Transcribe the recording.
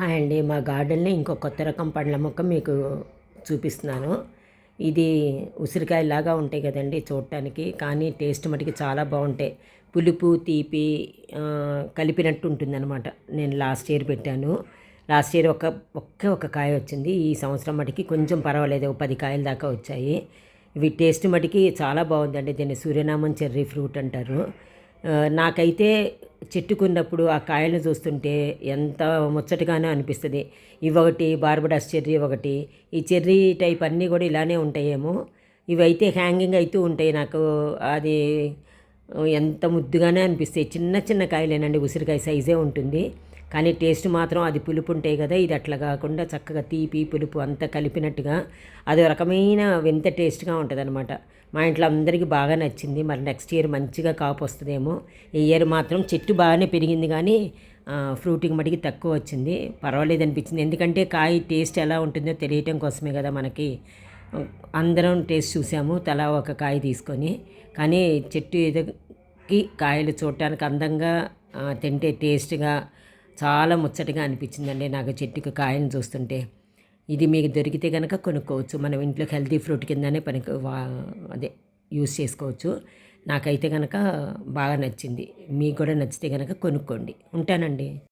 Hi అండి మా గార్డెన్లో ఇంకో కొత్త రకం పండ్ల మొక్క మీకు చూపిస్తున్నాను. ఇది ఉసిరికాయలాగా ఉంటాయి కదండి చూడటానికి కానీ టేస్ట్ మటుకి చాలా బాగుంటాయి. పులుపు తీపి కలిపినట్టు ఉంటుందన్నమాట. నేను లాస్ట్ ఇయర్ పెట్టాను. లాస్ట్ ఇయర్ ఒక ఒక్క ఒక కాయ వచ్చింది. ఈ సంవత్సరం మటుకి కొంచెం పర్వాలేదు పది కాయల దాకా వచ్చాయి. ఇవి టేస్ట్ మటుకి చాలా బాగుందండి దీన్ని సూర్యనామం చెర్రీ ఫ్రూట్ అంటారు. నాకైతే చెట్టుకున్నప్పుడు ఆ కాయలను చూస్తుంటే ఎంత ముచ్చటగానో అనిపిస్తుంది. ఇవొకటి బార్బడాస్ చెర్రీ ఒకటి ఈ చెర్రీ టైప్ అన్నీ కూడా ఇలానే ఉంటాయేమో. ఇవైతే హ్యాంగింగ్ అవుతూ ఉంటాయి నాకు. అది ఎంత ముద్దుగానే అనిపిస్తాయి. చిన్న చిన్న కాయలేనండి ఉసిరికాయ సైజే ఉంటుంది. కానీ టేస్ట్ మాత్రం అది పులుపు ఉంటాయి కదా ఇది అట్లా కాకుండా చక్కగా తీపి పులుపు అంతా కలిపినట్టుగా అది రకమైన వింత టేస్ట్గా ఉంటుంది అనమాట మా ఇంట్లో అందరికీ బాగా నచ్చింది. మరి నెక్స్ట్ ఇయర్ మంచిగా కాపు వస్తుందేమో. ఈ ఇయర్ మాత్రం చెట్టు బాగానే పెరిగింది కానీ ఫ్రూటింగ్ మటుకి తక్కువ వచ్చింది. పర్వాలేదు అనిపించింది. ఎందుకంటే కాయ టేస్ట్ ఎలా ఉంటుందో తెలియటం కోసమే కదా మనకి. అందరం టేస్ట్ చూసాము తలా ఒక కాయ తీసుకొని. కానీ చెట్టు ఎదుకి కాయలు చూడటానికి అందంగా తింటే టేస్ట్గా చాలా ముచ్చటగా అనిపించిందండి. నాకు చెట్టుకు కాయను చూస్తుంటే. ఇది మీకు దొరికితే కనుక కొనుక్కోవచ్చు. మనం ఇంట్లో హెల్తీ ఫ్రూట్ కిందనే పనికి అదే యూస్ చేసుకోవచ్చు. నాకైతే కనుక బాగా నచ్చింది. మీకు కూడా నచ్చితే కనుక కొనుక్కోండి. ఉంటానండి.